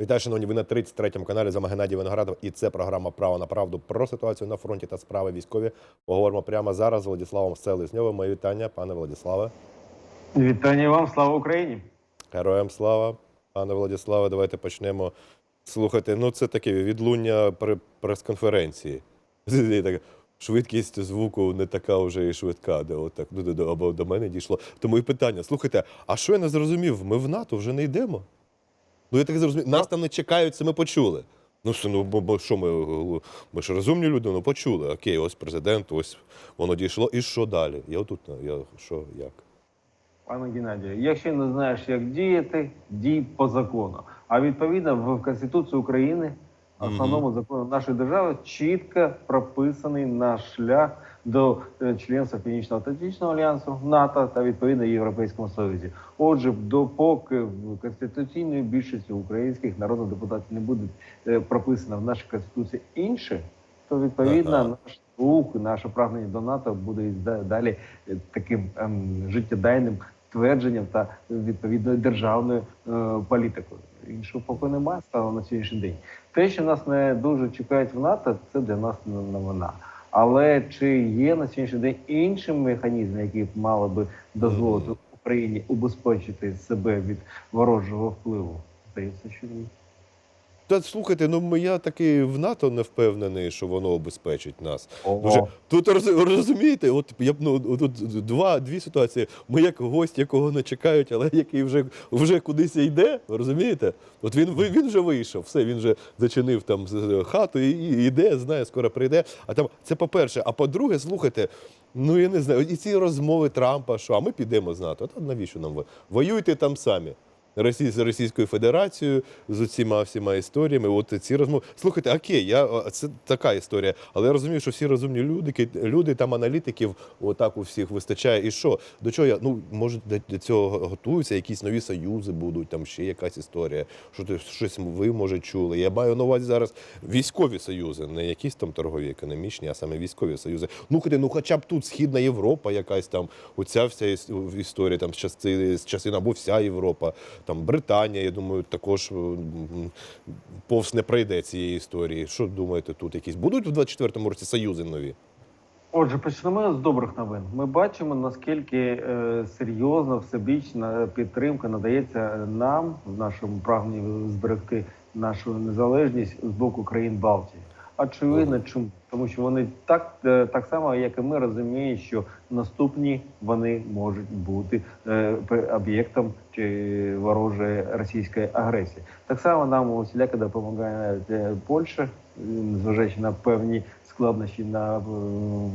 Вітаю, шановні, ви на 33-му каналі з вами Геннадій Виноградов. І це програма Право на правду про ситуацію на фронті та справи військові. Поговоримо прямо зараз з Владиславом Селезньовим. Мої вітання, пане Владиславе. Вітання вам, слава Україні! Героям слава. Пане Владиславе, давайте почнемо. Слухайте, ну це таке відлуння при прес-конференції. Швидкість звуку не така вже і швидка, де отак ну, до, до, до мене дійшло. Тому і питання: слухайте, а що я не зрозумів? Ми в НАТО вже не йдемо? Ну я так зрозумів, нас там не чекають, це ми почули. Ну, все, ну бо, бо що ми, ми ж розумні люди, ну почули. Окей, ось президент, ось воно дійшло. І що далі? Я отут, я що, як? Пане Геннадію, якщо не знаєш, як діяти, дій по закону. А відповідно в Конституції України, основному закону нашої держави, чітко прописаний наш шлях до е, членства Північно-Атлантичного альянсу, НАТО та відповідно Європейському Союзі. Отже, допоки в конституційної більшості українських народних депутатів не буде прописано в нашій конституції інше, то відповідно Ага. наш рух, наше прагнення до НАТО буде далі е, таким ем, життєдайним твердженням та відповідною державною е, політикою. Іншого поки немає стало на сьогоднішній день. Те, що нас не дуже чекають в НАТО, це для нас новина. Але чи є на сьогоднішній день інші механізми, які б мали би дозволити Україні убезпечити себе від ворожого впливу? Здається, що ні. Та слухайте, ну я таки в НАТО не впевнений, що воно обезпечить нас. Дуже тут роз- розумієте, от я б ну тут два дві ситуації. Ми як гость, якого не чекають, але який вже вже кудись йде. Розумієте? От він ви- він вже вийшов, все він вже зачинив там хату і, і йде, знає, скоро прийде. А там це по-перше. А по-друге, слухайте. Ну я не знаю, і ці розмови Трампа, що а ми підемо з НАТО. Та навіщо нам ви? Воюйте там самі. З Російською Федерацією з усіма всіма історіями. От ці розмови. Слухайте, окей, я це така історія, але я розумію, що всі розумні люди, люди там аналітиків, отак у всіх вистачає. І що? До чого я? Ну може до, цього готуються, якісь нові союзи будуть, там ще якась історія. Що ти щось ви може чули? Я маю на увазі зараз військові союзи, не якісь там торгові, економічні, а саме військові союзи. Ну хоч, ну хоча б тут Східна Європа, якась там, оця вся історія там з часи з часин або вся Європа. Там Британія, я думаю, також повз не пройде цієї історії. Що думаєте, тут якісь будуть в 24-му році союзи нові? Отже, почнемо з добрих новин. Ми бачимо, наскільки е, серйозно всебічна підтримка надається нам в нашому прагненні зберегти нашу незалежність з боку країн Балтії. Очевидно, чому тому, що вони так, е, так само, як і ми, розуміють, що наступні вони можуть бути е, об'єктом чи ворожої російської агресії. Так само нам усіляко допомагає е, Польща, зважаючи на певні складнощі на в,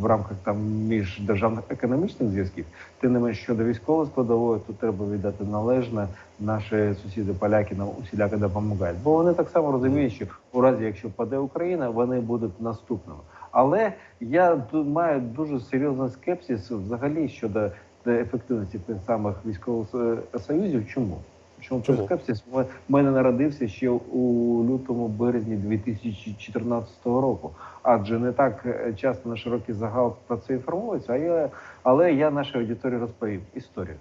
в рамках там міждержавних економічних зв'язків. Тим не менш щодо військової складової, тут треба віддати належне. Наші сусіди поляки нам усіляко допомагають, бо вони так само розуміють, що у разі, якщо паде Україна, вони будуть наступними. Але я маю дуже серйозний скепсис взагалі щодо ефективності тих самих військових е, союзів. Чому? Чому цей Чому? скепсис в мене народився ще у лютому березні 2014 року? Адже не так е, часто на широкий загал про це інформується. А я, але я нашій аудиторії розповів історію.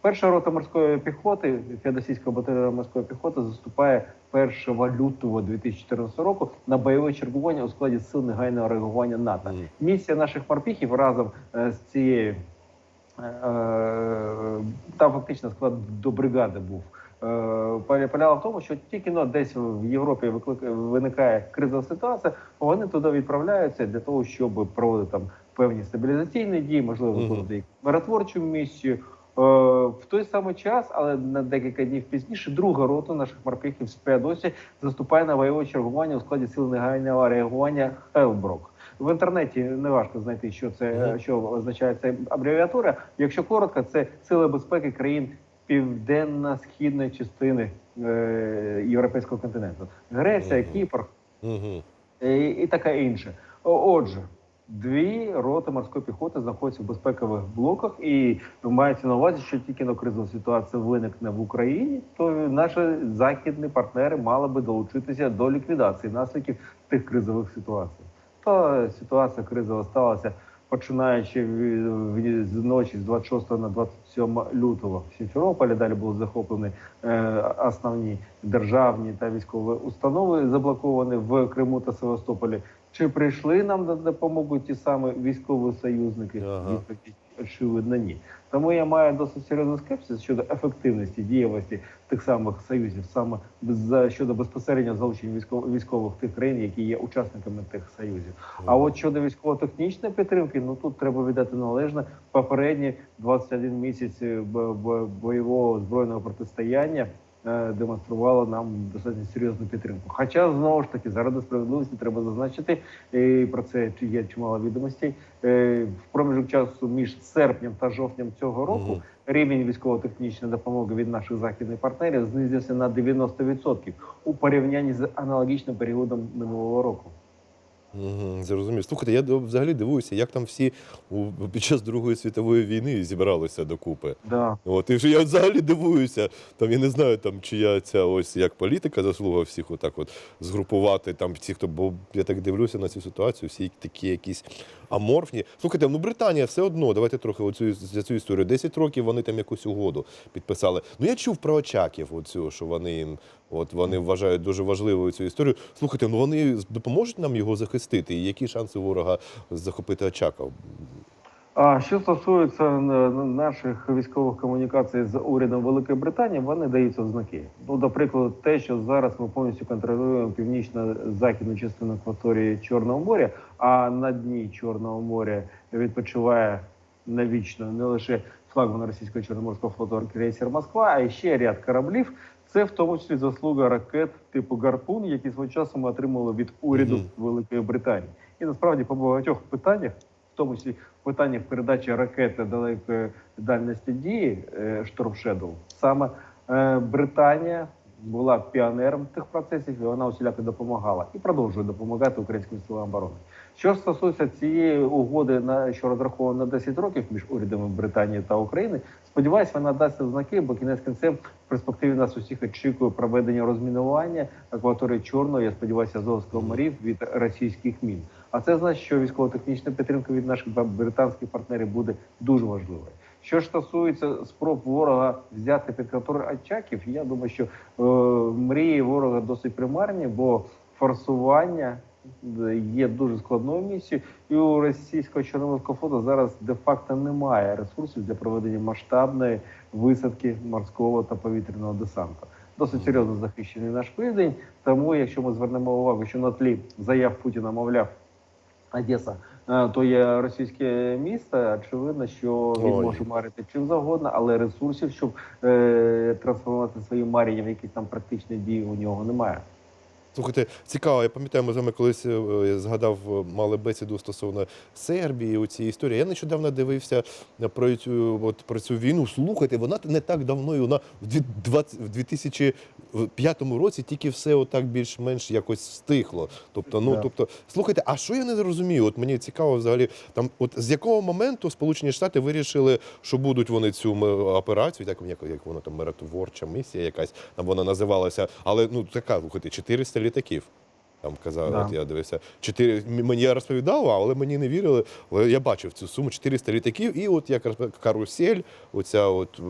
Перша рота морської піхоти, Феодосійського батальйону морської піхоти, заступає 1 лютого 2014 року на бойове чергування у складі сил негайного реагування НАТО. Місія наших морпіхів разом е, з цією е, там фактично склад до бригади був. Е, поля- Полягала в тому, що тільки ну, десь в Європі виникає кризова ситуація, вони туди відправляються для того, щоб проводити там певні стабілізаційні дії, можливо, виконувати якусь миротворчу місію. Е, В той самий час, але на декілька днів пізніше, друга рота наших морпіхів з Феодосії заступає на бойове чергування у складі сил негайного реагування Хелброк. В інтернеті не важко знайти, що це що означає ця абревіатура. Якщо коротко, це сили безпеки країн південно-східної частини е, європейського континенту: Греція, Мгм. Кіпр Угу. і, і таке інше. Отже, дві роти морської піхоти знаходяться в безпекових блоках, і мається на увазі, що тільки на кризова ситуація виникне в Україні, то наші західні партнери мали би долучитися до ліквідації наслідків тих кризових ситуацій. То ситуація кризова сталася починаючи з ночі з 26 на 27 лютого в Сімферополі, далі були захоплені е, основні державні та військові установи, заблоковані в Криму та Севастополі. Чи прийшли нам на допомогу ті самі військові союзники? Ага. Очевидно ні. Тому я маю досить серйозний скепсис щодо ефективності дієвості тих самих союзів, саме за щодо безпосередньо залучення військових військових тих країн, які є учасниками тих союзів. А от щодо військово-технічної підтримки, ну тут треба віддати належне попередні 21 місяць е, бойового збройного протистояння. Е, Демонструвало нам достатньо серйозну підтримку. Хоча знову ж таки заради справедливості треба зазначити і про це чи є чимало відомостей. Е, В проміжок часу між серпнем та жовтнем цього року рівень військово-технічної допомоги від наших західних партнерів знизився на 90% у порівнянні з аналогічним періодом минулого року. Угу, зрозумів. Слухайте, я взагалі дивуюся, як там всі у, під час Другої світової війни зібралися докупи. Да. От, і вже я взагалі дивуюся. Там я не знаю, там чия ця ось як політика заслуга всіх отак от згрупувати там ці, хто, бо я так дивлюся на цю ситуацію, всі такі якісь аморфні. Слухайте, ну Британія все одно, давайте трохи оцю за цю історію. 10 років вони там якусь угоду підписали. Ну я чув про очаків, оцю, що вони їм, от вони вважають дуже важливою цю історію. Слухайте, ну вони допоможуть нам його захистити. І які шанси ворога захопити Очаков? А що стосується е, наших військових комунікацій з урядом Великої Британії, вони даються в знаки. Ну, до прикладу, те, що зараз ми повністю контролюємо північно-західну частину акваторії Чорного моря, а на дні Чорного моря відпочиває навічно не лише флагман російського чорноморського флоту крейсер Москва, а ще ряд кораблів. Це в тому числі заслуга ракет типу Гарпун, які свого часу ми отримали від уряду Мгм. Великої Британії. І насправді по багатьох питаннях, в тому числі в питаннях передачі ракети далекої дальності дії е, Storm саме е, Британія була піонером тих процесів, і вона усіляко допомагала і продовжує допомагати українським силам оборони. Що стосується цієї угоди, на що розраховано на 10 років між урядами Британії та України, сподіваюся, вона дасть знаки, бо кінець кінцем в перспективі нас усіх очікує проведення розмінування акваторії Чорного, я сподіваюся, Азовського морів від російських мін. А це значить, що військово-технічна підтримка від наших британських партнерів буде дуже важливою. Що ж стосується спроб ворога взяти під контроль Очаків, я думаю, що е, мрії ворога досить примарні, бо форсування є дуже складною місією, і у російського чорноморського флоту зараз де-факто немає ресурсів для проведення масштабної висадки морського та повітряного десанту. Досить серйозно захищений наш південь. Тому, якщо ми звернемо увагу, що на тлі заяв Путіна, мовляв, Одеса, е, то є російське місто. Очевидно, що він Ой. може марити чим завгодно, але ресурсів, щоб е, трансформувати свої марення в якісь там практичні дії, у нього немає. Слухайте, цікаво, я пам'ятаю, ми з вами колись е, я згадав, е, мали бесіду стосовно Сербії у цій історії. Я нещодавно дивився про цю, от, про цю війну. Слухайте, вона не так давно, і вона в дві- 20 в 2005 році тільки все отак більш-менш якось стихло. Тобто, ну Да. тобто, слухайте, а що я не розумію? От мені цікаво взагалі, там, от з якого моменту Сполучені Штати вирішили, що будуть вони цю операцію, як, як, як вона там миротворча місія якась, там вона називалася, але ну така, слухайте, 400 літаків. Там казав, Да. от я дивився, 4, мені я розповідав, але мені не вірили. Але я бачив цю суму 400 літаків, і от як карусель, оця от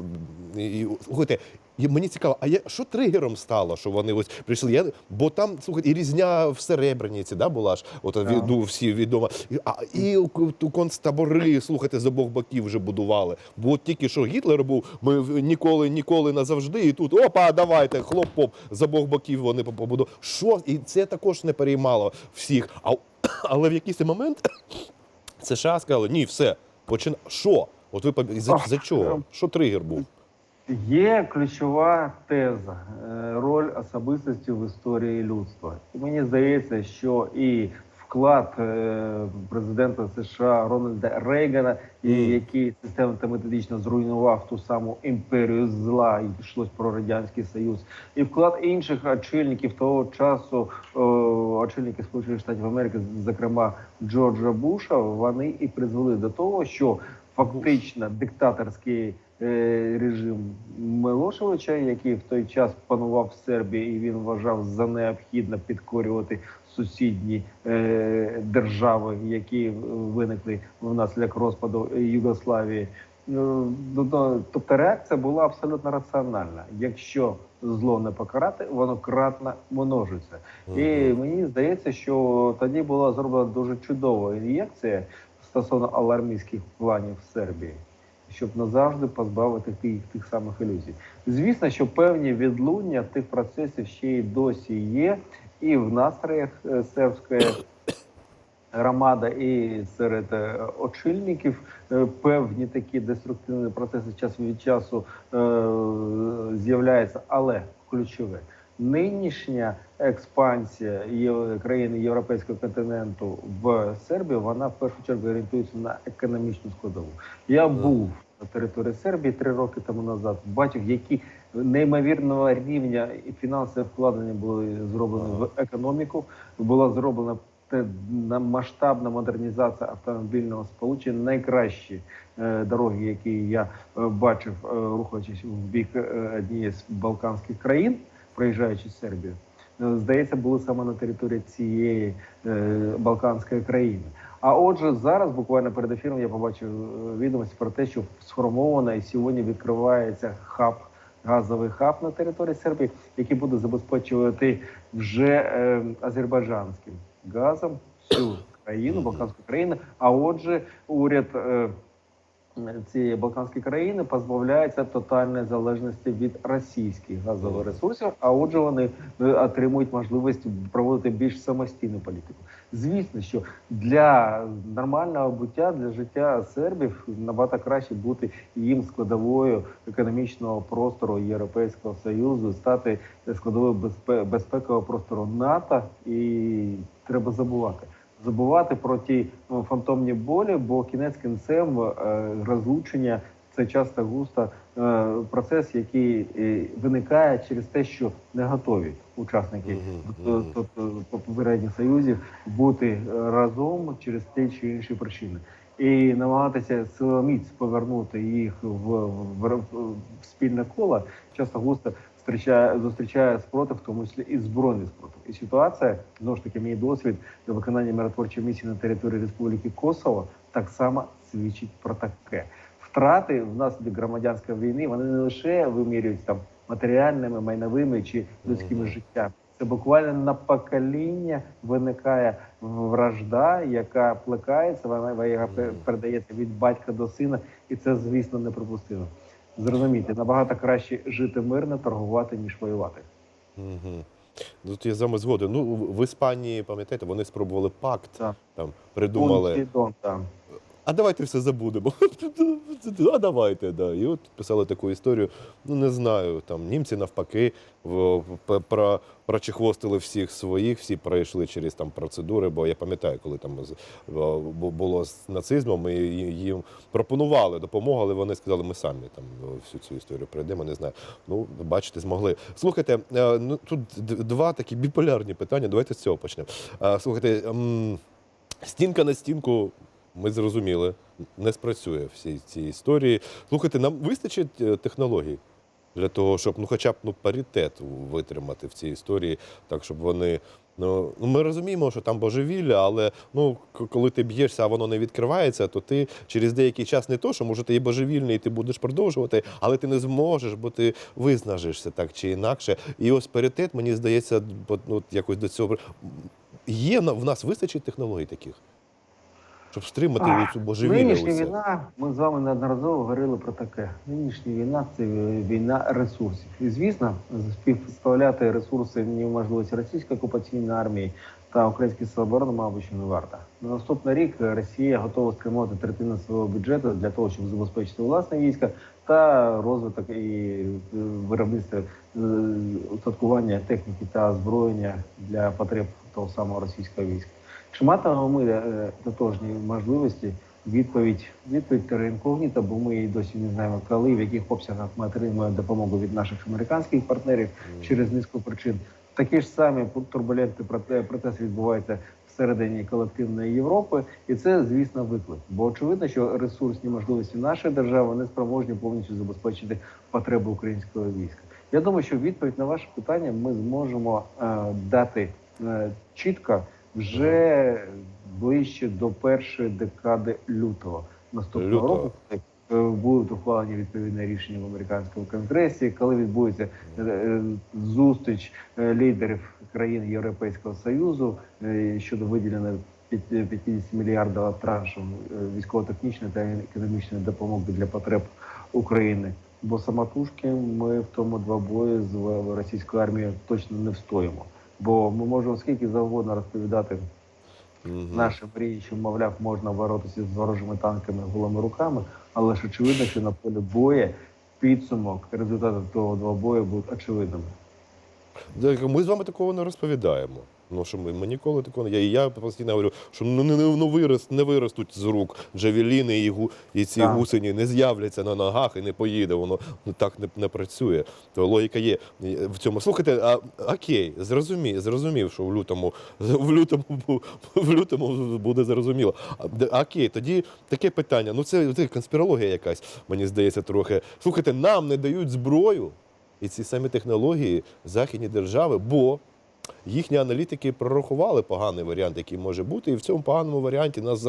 і, і слухайте. І мені цікаво, а я, що тригером стало, що вони ось прийшли? Я, бо там, слухайте, і різня в Серебряниці, да, була ж, от Да. від- ну, всі відомо. І, а, і у- концтабори, слухайте, з обох боків вже будували. Бо от тільки що Гітлер був, ми ніколи, ніколи назавжди, і тут опа, давайте, хлоп-поп, з обох боків вони побудували. Що? І це також не переймало всіх. А, але в якийсь момент США сказали, ні, все, почина. Що? От ви за, за чого? Що тригер був? Є ключова теза е, роль особистості в історії людства. І мені здається, що і вклад е, президента США Рональда Рейгана, і який системно та методично зруйнував ту саму імперію зла, і йшлось про радянський союз, і вклад інших очільників того часу, очільників Сполучених Штатів Америки, зокрема Джорджа Буша, вони і призвели до того, що фактично диктаторський режим Милошевича, який в той час панував в Сербії, і він вважав за необхідне підкорювати сусідні е, держави, які виникли внаслідок розпаду Югославії. Ну, ну, Тобто реакція була абсолютно раціональна. Якщо зло не покарати, воно кратно множиться. І мені здається, що тоді була зроблена дуже чудова ін'єкція стосовно алармійських планів в Сербії, щоб назавжди позбавити тих, тих самих ілюзій. Звісно, що певні відлуння тих процесів ще й досі є, і в настроях е, сербської громада, і серед е, очільників е, певні такі деструктивні процеси час від часу е, з'являються, але ключове. Нинішня експансія Є- країн європейського континенту в Сербію, вона в першу чергу орієнтується на економічну складову. Я був на території Сербії три роки тому назад. Бачив, які неймовірного рівня і фінансові вкладення були зроблені в економіку. Була зроблена масштабна модернізація автомобільного сполучення. Найкращі е, дороги, які я е, бачив, е, рухаючись в бік однієї з балканських країн, проїжджаючи Сербію. Е, Здається, були саме на території цієї е, балканської країни. А отже, зараз буквально перед ефіром я побачив е, відомості про те, що сформовано і сьогодні відкривається хаб, газовий хаб на території Сербії, який буде забезпечувати вже е, азербайджанським газом всю країну, балканську країну. А отже, уряд. Е, цієї Балканської країни позбавляється тотальної залежності від російських газових ресурсів, а отже, вони е, отримують можливість проводити більш самостійну політику. Звісно, що для нормального буття, для життя сербів набагато краще бути їм складовою економічного простору Європейського союзу, стати складовою безпе- безпекового простору НАТО, і треба забувати забувати про ті ну, фантомні болі, бо кінець кінцем е, розлучення це часто густо е, процес, який е, виникає через те, що не готові учасники попередніх союзів бути разом через ті чи інші причини. І намагатися силоміць повернути їх в, в, в, в спільне коло часто густо зустрічає, зустрічає спротив, в тому числі і збройний спротив. І ситуація знову ж таки мій досвід до виконання миротворчої місії на території Республіки Косово так само свідчить про таке. Втрати внаслідок громадянської війни вони не лише вимірюються там матеріальними, майновими чи людськими життями. Це буквально на покоління виникає вражда, яка плекається, вона передається від батька до сина, і це, звісно, неприпустимо. Зрозумійте, набагато краще жити мирно, торгувати, ніж воювати. Угу. Тут я з вами згоден. Ну, в Іспанії, пам'ятаєте, вони спробували пакт, Так. там придумали. Пунктидон, там. А давайте все забудемо. А давайте, да. І от писали таку історію. Ну не знаю, там німці навпаки про, прочехвостили всіх своїх, всі пройшли через там процедури. Бо я пам'ятаю, коли там було з нацизмом, і їм пропонували допомогу, але вони сказали, ми самі там всю цю історію пройдемо. Не знаю. Ну, бачите, змогли. Слухайте, е, ну тут два такі біполярні питання. Давайте з цього почнемо. Е, Слухайте. Стінка на стінку, ми зрозуміли, не спрацює всі ці історії. Слухайте, нам вистачить е, технологій для того, щоб ну, хоча б ну, паритет витримати в цій історії, так щоб вони. Ну, ну, ми розуміємо, що там божевілля, але ну, коли ти б'єшся, а воно не відкривається, то ти через деякий час не то, що може ти і божевільний, і ти будеш продовжувати, але ти не зможеш, бо ти виснажишся так чи інакше. І ось паритет, мені здається, ну, якось до цього. Є в нас вистачить технологій таких, щоб стримати Ах, цю божевілля. Нинішня усе. війна, ми з вами неодноразово говорили про таке. Нинішня війна це війна ресурсів. І звісно, співставляти ресурси неможливості російської окупаційної армії та української оборони, мабуть, що не варто. На наступний рік Росія готова скримувати третину свого бюджету для того, щоб забезпечити власне війська та розвиток і е, виробництво е, устаткування техніки та озброєння для потреб того самого російського війська. Чи матимемо ми е, тотожні можливості? Відповідь відповідь теренкогніта, бо ми і досі не знаємо, коли в яких обсягах ми отримуємо допомогу від наших американських партнерів через низку причин. Такі ж самі турбулентні процеси відбуваються всередині колективної Європи, і це, звісно, виклик. Бо очевидно, що ресурсні можливості нашої держави не спроможні повністю забезпечити потреби українського війська. Я думаю, що відповідь на ваше питання ми зможемо е, дати е, чітко вже ближче до першої декади лютого наступного Лютого. року. е, Будуть ухвалені відповідне рішення в американському конгресі, коли відбудеться е, зустріч е, лідерів країн Європейського союзу щодо виділення п'ят- 50 мільярдів траншу військово-технічної та економічної допомоги для потреб України. Бо самотужки ми в тому двобої з в- російською армією точно не встоїмо. Бо ми можемо скільки завгодно розповідати нашим мрії, що мовляв можна боротися з ворожими танками голими руками, але ж очевидно, що на полі бою підсумок результати того двобою будуть очевидними. Ми з вами такого не розповідаємо. Ну що ми, ми ніколи такого не. Я, і я постійно говорю, що ну не, не, ну, вирос, не виростуть з рук джавеліни і, гу, і ці Так. гусені не з'являться на ногах і не поїде. Воно ну, так не, не працює. То логіка є в цьому. Слухайте, а окей, зрозумів, зрозумів, що в лютому в лютому в лютому буде зрозуміло. А, Окей, тоді таке питання. Ну це, це конспірологія якась, мені здається, трохи. Слухайте, нам не дають зброю і ці самі технології західні держави, бо їхні аналітики прорахували поганий варіант, який може бути, і в цьому поганому варіанті нас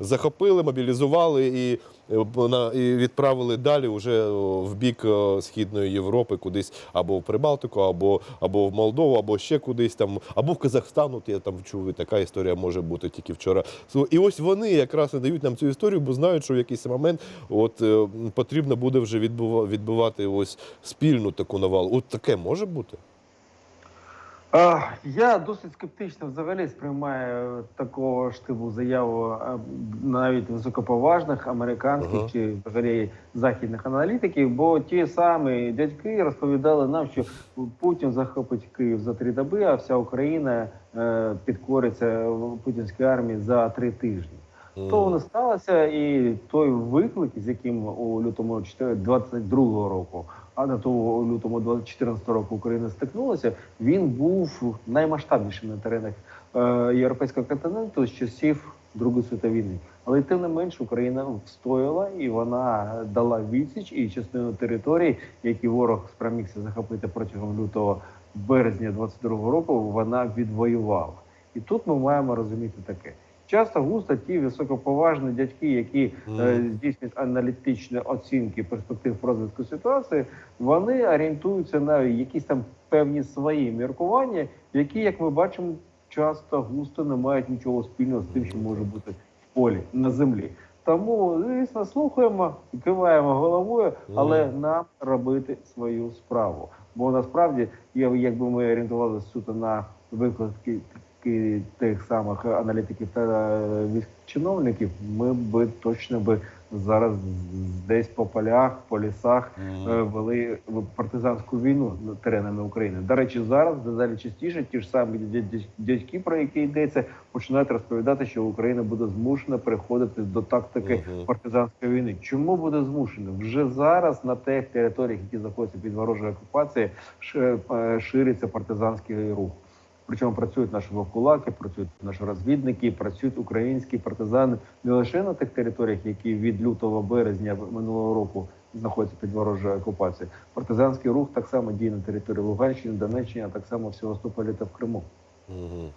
захопили, мобілізували і, е, відправили далі вже в бік е, Східної Європи, кудись або в Прибалтику, або, або в Молдову, або ще кудись там, або в Казахстан. От я там чув, і така історія може бути тільки вчора. І ось вони якраз не дають нам цю історію, бо знають, що в якийсь момент от, е, потрібно буде вже відбува- відбивати ось спільну таку навалу. От таке може бути? Я досить скептично взагалі сприймаю такого ж типу заяву навіть високоповажних американських Ага. чи взагалі західних аналітиків, бо ті самі дядьки розповідали нам, що Путін захопить Київ за три доби, а вся Україна е, підкориться путінській армії за три тижні. То воно сталося, і той виклик, з яким у лютому 22-го року, а на того лютому 2014 року Україна стикнулася, він був наймасштабнішим на теренах е, європейського континенту з часів Другої світової війни. Але тим не менш Україна встояла і вона дала відсіч і частину територій, які ворог спромігся захопити протягом лютого березня 22-го року, вона відвоювала. І тут ми маємо розуміти таке. Часто густо ті високоповажні дядьки, які е, здійснюють аналітичні оцінки перспектив розвитку ситуації, вони орієнтуються на якісь там певні свої міркування, які, як ми бачимо, часто густо не мають нічого спільного з тим, що може бути в полі на землі. Тому, звісно, слухаємо, киваємо головою, але нам робити свою справу. Бо насправді, якби ми орієнтувалися суто на викладки ки- тих самих аналітиків та е, військовчиновників, ми би точно би зараз десь по полях, по лісах е, вели партизанську війну теренами України. До речі, зараз дедалі частіше ті ж самі дя- дя- дядьки, про які йдеться, починають розповідати, що Україна буде змушена переходити до тактики партизанської війни. Чому буде змушена? Вже зараз на тих територіях, які знаходяться під ворожою окупацією, е, шириться партизанський рух. Причому працюють наші вовкулаки, працюють наші розвідники, працюють українські партизани не лише на тих територіях, які від лютого березня минулого року знаходяться під ворожою окупацією. Партизанський рух так само діє на території Луганщини, Донеччини, а так само в Севастополі та в Криму. Угу.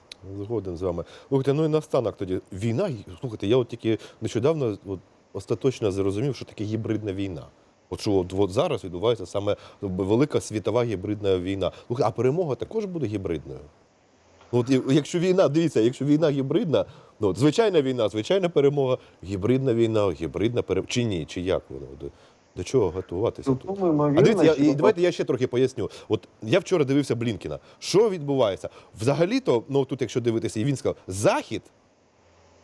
Згоден з вами. Слухайте, ну і наостанок тоді. Війна, слухайте, я от тільки нещодавно от, остаточно зрозумів, що таке гібридна війна. От що от, от зараз відбувається саме велика світова гібридна війна. А перемога також буде гібридною. Ну, От, якщо війна, дивіться, якщо війна гібридна, ну от, звичайна війна, звичайна перемога, гібридна війна, гібридна перемога. Чи ні? Чи як воно? До, до чого готуватися тут? Тому А дивіться, я, і давайте я ще трохи поясню. От я вчора дивився Блінкіна. Що відбувається? Взагалі-то, ну тут, якщо дивитися, і він сказав, Захід,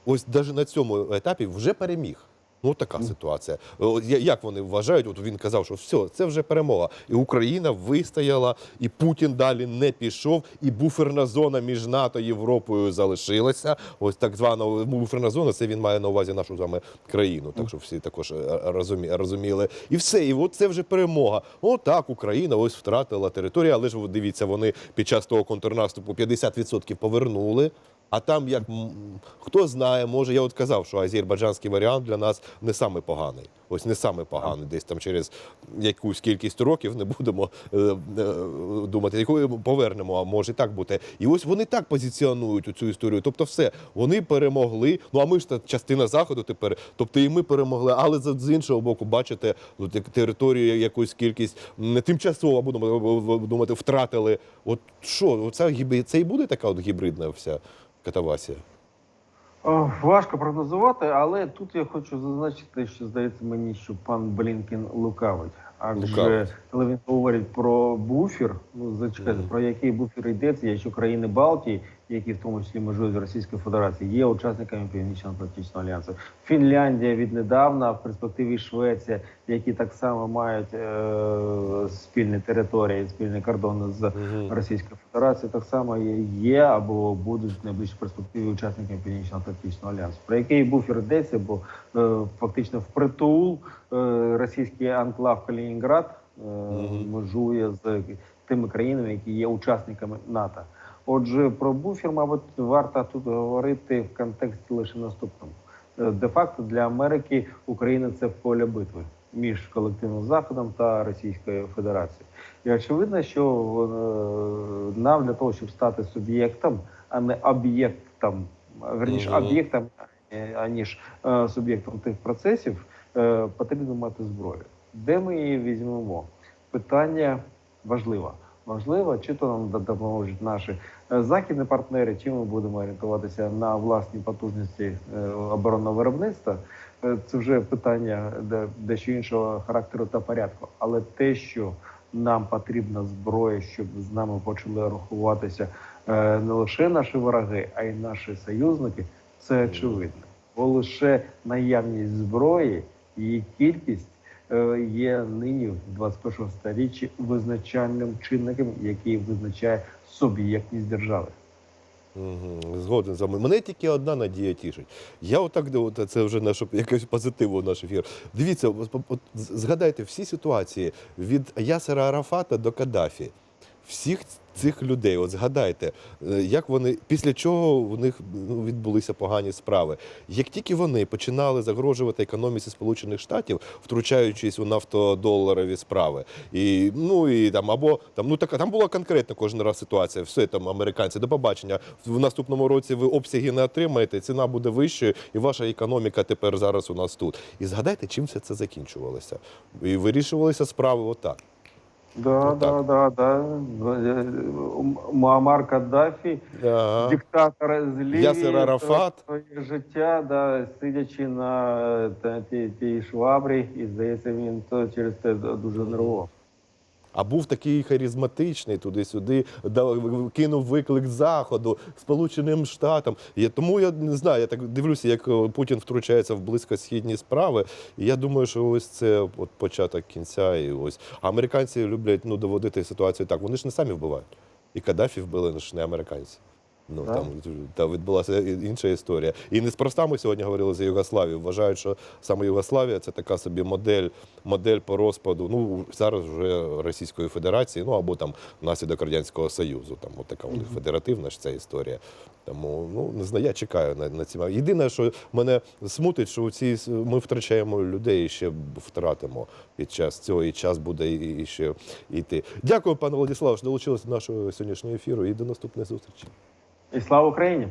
ось навіть на цьому етапі вже переміг. Ну, така ситуація. Як вони вважають? От він казав, що все, це вже перемога. І Україна вистояла, і Путін далі не пішов, і буферна зона між НАТО і Європою залишилася. Ось так звана буферна зона, це він має на увазі нашу з вами країну. Так що всі також е, розумі, розуміли. І все, і от це вже перемога. О, так, Україна ось втратила територію, але ж дивіться, вони під час того контрнаступу 50% повернули. А там як хто знає, може я от казав, що азербайджанський варіант для нас не самий поганий. Ось не самий поганий. Десь там через якусь кількість років не будемо е, е, думати, якою повернемо, а може так бути. І ось вони так позиціонують цю історію. Тобто, все вони перемогли. Ну а ми ж та частина заходу тепер. Тобто і ми перемогли. Але з, іншого боку, бачите, ну, територію якусь кількість не тимчасово будемо думати, втратили. От що, гіб- це і буде така от гібридна вся катавасія. Важко прогнозувати, але тут я хочу зазначити, що здається мені, що пан Блінкін лукавить. Адже коли він говорить про буфер, ну зачекайте, Мгм. про який буфер йдеться, якщо країни Балтії, які в тому числі межують з Російською Федерацією, є учасниками Північно-Атлантичного альянсу. Фінляндія віднедавна, в перспективі Швеція, які так само мають е- спільні території, спільні кордони з Мгм. Російської Федерації так само є- або будуть в найближчій перспективі учасниками Північно-Атлантичного альянсу. Про який буфер йдеться, бо е, фактично впритул е, російський анклав Калінінград е, межує з тими країнами, які є учасниками НАТО. Отже, про буфер, мабуть, варто тут говорити в контексті лише наступному. Е, Де-факто для Америки Україна це поле битви між колективним заходом та Російською Федерацією. І очевидно, що е, нам для того, щоб стати суб'єктом, а не об'єктом, верніше об'єктом, аніж е, суб'єктом тих процесів, потрібно мати зброю. Де ми її візьмемо? Питання важливе. Важливо, чи то нам допоможуть наші е, західні партнери, чи ми будемо орієнтуватися на власні потужності е, оборонного виробництва. Е, Це вже питання дещо іншого характеру та порядку. Але те, що нам потрібна зброя, щоб з нами почали рахуватися не лише наші вороги, а й наші союзники, це очевидно. Бо лише наявність зброї, її кількість є нині в 21 сторіччі визначальним чинником, який визначає суб'єктність держави. Мгм, Згоден з вами. Мене тільки одна надія тішить. Я отак от, це вже наш якось у наш ефір. Дивіться, от, згадайте всі ситуації від Ясера Арафата до Каддафі. Всіх цих людей, от згадайте, е, як вони після чого у них ну, відбулися погані справи. Як тільки вони починали загрожувати економіці Сполучених Штатів, втручаючись у нафтодоларові справи, і ну і там або там ну така там була конкретна кожен раз ситуація. Все там американці до побачення. В наступному році ви обсяги не отримаєте, ціна буде вищою, і ваша економіка тепер зараз у нас тут. І згадайте, чим все це закінчувалося. І вирішувалися справи отак. Да, вот да, да, да. Муаммар Каддафі, да. диктатор з Лівії, Ясер Арафат. своє життя, да, сидячи на тій швабрі, і здається, він то через те дуже нервував. А був такий харизматичний туди-сюди, кинув виклик заходу Сполученим Штатам. Я, тому я не знаю, я так дивлюся, як е, Путін втручається в близькосхідні справи. І я думаю, що ось це от початок кінця. І ось А американці люблять ну, доводити ситуацію так. Вони ж не самі вбивають. І Каддафі вбили не американці. Ну Так. там та відбулася інша історія. І неспроста ми сьогодні говорили за Югославію. Вважають, що саме Югославія це така собі модель, модель по розпаду. Ну зараз вже Російської Федерації, ну або там внаслідок радянського союзу. Там от така у них федеративна ж ця історія. Тому ну не знаю, я чекаю на, на ці. Єдине, що мене смутить, що у цій ми втрачаємо людей і ще втратимо під час цього, і час буде і, ще йти. Дякую, пане Владиславе, що долучилися до нашого сьогоднішнього ефіру. І до наступної зустрічі. І слава Україні!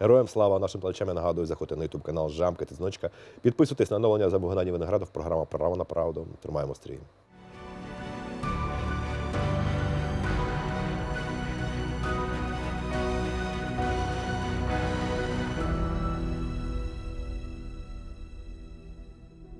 Героям слава нашим плачам я нагадую, заходьте на ютуб канал Жамка Тизночка. Підписуйтесь на оновлення за Богдані Виноградов. Програма Право на правду. Тримаємо стрій.